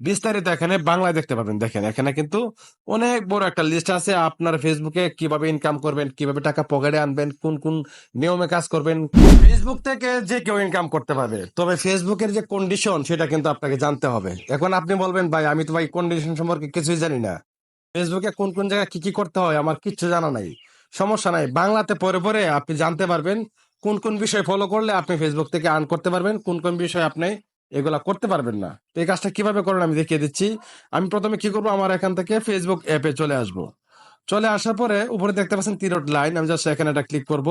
বিস্তারিত এখানে বাংলায় দেখতে পাবেন। দেখেন, এখানে কিন্তু অনেক বড় একটা লিস্ট আছে। আপনার ফেসবুকে কীভাবে ইনকাম করবেন, কীভাবে টাকা পকেটে আনবেন, কোন কোন নিয়মে কাজ করবেন। ফেসবুক থেকে যে কেউ ইনকাম করতে পারবে, তবে ফেসবুকের যে কন্ডিশন সেটা কিন্তু আপনাকে জানতে হবে। এখন আপনি বলবেন, ভাই, আমি তো ভাই কন্ডিশন সম্পর্কে কিছুই জানি না। ফেসবুকে কোন কোন জায়গায় কি কি করতে হয়, আমার কিচ্ছু জানা নাই। সমস্যা নাই। বাংলাতে পরে পরে আপনি জানতে পারবেন কোন কোন বিষয় ফলো করলে আপনি ফেসবুক থেকে আর্ন করতে পারবেন, কোন কোন বিষয় আপনি এগুলা করতে পারবেন না। তো এই কাজটা কীভাবে করেন আমি দেখিয়ে দিচ্ছি। আমি প্রথমে কি করব? আমার এখান থেকে ফেসবুক অ্যাপে চলে আসব। চলে আসার পরে উপরে দেখতে পাচ্ছেন তিরোট লাইন আমি জাস্ট এখানে একটা ক্লিক করব।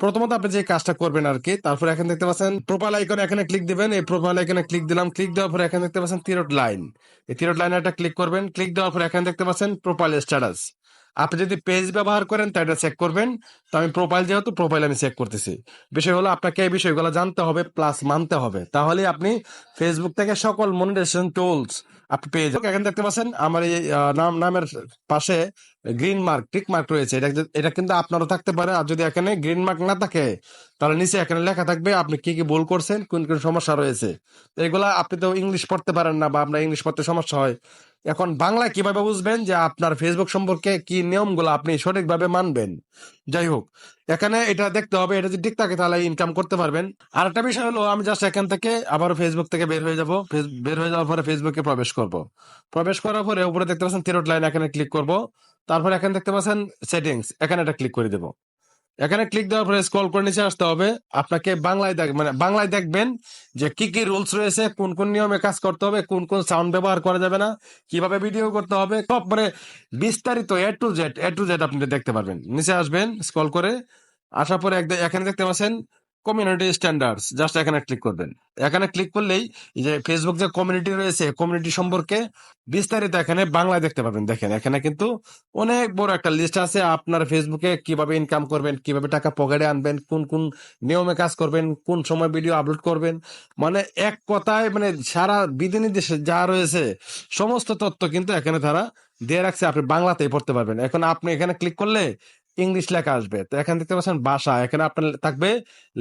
প্রথমত আপনি যে কাজটা করবেন আর কি তারপরে এখানে দেখতে পাচ্ছেন প্রোফাইল আইকনে এখানে ক্লিক দিবেন, এই প্রোফাইল আইকনে ক্লিক দিলাম ক্লিক দেওয়ার পরে এখানে দেখতে পাচ্ছেন তিরোট লাইন এই তিরোট লাইনে একটা ক্লিক করবেন ক্লিক দেওয়ার পরে এখানে দেখতে পাচ্ছেন প্রোফাইল স্ট্যাটাস আপনি যদি পেজ ব্যবহার করেন তা এটা চেক করবেন। তো আমি প্রোফাইল যেহেতু প্রোফাইল আমি চেক করতেছি। বিষয় হলো, আপনাকে এই বিষয়গুলো জানতে হবে প্লাস মানতে হবে। তাহলে আপনি ফেসবুক থেকে সকল মনিটাইজেশন টুলস আপনি পেয়ে যাবেন। এখানে দেখতে পাচ্ছেন আমার এই নাম, নামের পাশে গ্রিন মার্ক টিক মার্ক রয়েছে। এটা এটা কিন্তু আপনারও থাকতে পারে। আর যদি এখানে গ্রিন মার্ক না থাকে, তাহলে নিচে এখানে লেখা থাকবে আপনি কি কি ভুল করছেন, কোন কোন সমস্যা রয়েছে। এগুলা আপনি তো ইংলিশ পড়তে পারেন না বা আপনার ইংলিশ পড়তে সমস্যা হয়। এখন বাংলা কীভাবে বুঝবেন যে আপনার ফেসবুক সম্পর্কে কি নিয়মগুলো আপনি সঠিকভাবে মানবেন? যাই হোক, এখানে এটা দেখতে হবে, এটা যদি ঠিক থাকে তাহলে ইনকাম করতে পারবেন। আর একটা বিষয় হলো, আমি জাস্ট এখান থেকে আবার ফেসবুক থেকে বের হয়ে যাব। বের হয়ে যাওয়ার পরে ফেসবুকে প্রবেশ করব। প্রবেশ করার পরে উপরে দেখতে পাচ্ছেন তিরোট লাইন এখানে ক্লিক করব। তারপর এখানে দেখতে পাচ্ছেন সেটিংস এখানে এটা ক্লিক করে দেবো। এখানে ক্লিক দেওয়ার পরে স্ক্রল করে নিচে আসতে হবে। আপনাকে বাংলায় দেখ মানে বাংলায় দেখবেন যে কি কি রুলস রয়েছে, কোন কোন নিয়মে কাজ করতে হবে, কোন কোন সাউন্ড ব্যবহার করা যাবে না, কীভাবে ভিডিও করতে হবে, সব মানে বিস্তারিত A to Z A to Z আপনি দেখতে পারবেন। নিচে আসবেন স্ক্রল করে, আসার পরে এখানে দেখতে পাচ্ছেন কমিউনিটি স্ট্যান্ডার্ডস জাস্ট এখানে ক্লিক করবেন। এখানে ক্লিক করলেই যে ফেসবুক যে কমিউনিটি রয়েছে কমিউনিটি সম্পর্কে বিস্তারিত এখানে বাংলায় দেখতে পাবেন। দেখেন, এখানে কিন্তু অনেক বড় একটা লিস্ট আছে, আপনার ফেসবুকে কীভাবে ইনকাম করবেন, কীভাবে টাকা পকেটে আনবেন, কোন কোন নিয়মে কাজ করবেন, কোন সময় ভিডিও আপলোড করবেন। মানে এক কথায় মানে সারা বিধিনির্দেশে যা রয়েছে, সমস্ত তথ্য কিন্তু এখানে তারা দিয়ে রাখছে, আপনি বাংলাতেই পড়তে পারবেন। এখন আপনি এখানে ক্লিক করলে ইংলিশ লেখা আসবে। তো এখানে দেখতে পাচ্ছেন ভাষা, এখানে আপনার থাকবে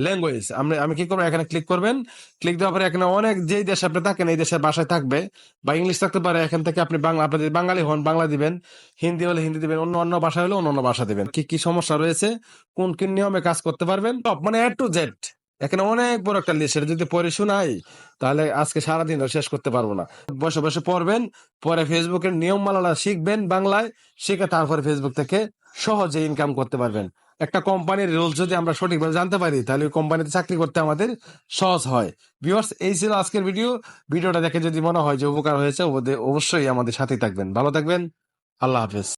ল্যাঙ্গুয়েজ আমি আমি কি করব? এখানে ক্লিক করবেন। ক্লিক দেওয়ার পরে এখানে অনেক যেই দেশে আপনি থাকেন, এই দেশের ভাষায় থাকবে। বা ইংলিশ থাকতে পারে, এখান থেকে আপনি বাংলা, আপনি যদি বাঙালি হন, বাংলা দিবেন। হিন্দি হলে হিন্দি দিবেন, অন্য অন্য ভাষা হলে অন্য অন্য ভাষা দিবেন। কি কি সমস্যা রয়েছে? কোন কি নিয়মে কাজ করতে পারবেন? মানে এ টু জেড এখানে অনেক বড় একটা লিস্ট সেটা যদি পড়ে শোনাই, তাহলে আজকে সারাদিন শেষ করতে পারব না। বসে বসে পড়বেন, পরে ফেসবুকের নিয়ম শিখবেন বাংলায়, শিখে তারপরে ফেসবুক থেকে সহজে ইনকাম করতে পারবেন। একটা কোম্পানির রুলস যদি আমরা সঠিকভাবে জানতে পারি, তাহলে কোম্পানিতে চাকরি করতে আমাদের সহজ হয়। ভিউয়ার্স এই ছিল আজকের ভিডিও ভিডিওটা দেখে যদি মনে হয় যে উপকার হয়েছে অবশ্যই আমাদের সাথেই থাকবেন। ভালো থাকবেন। আল্লাহ হাফেজ।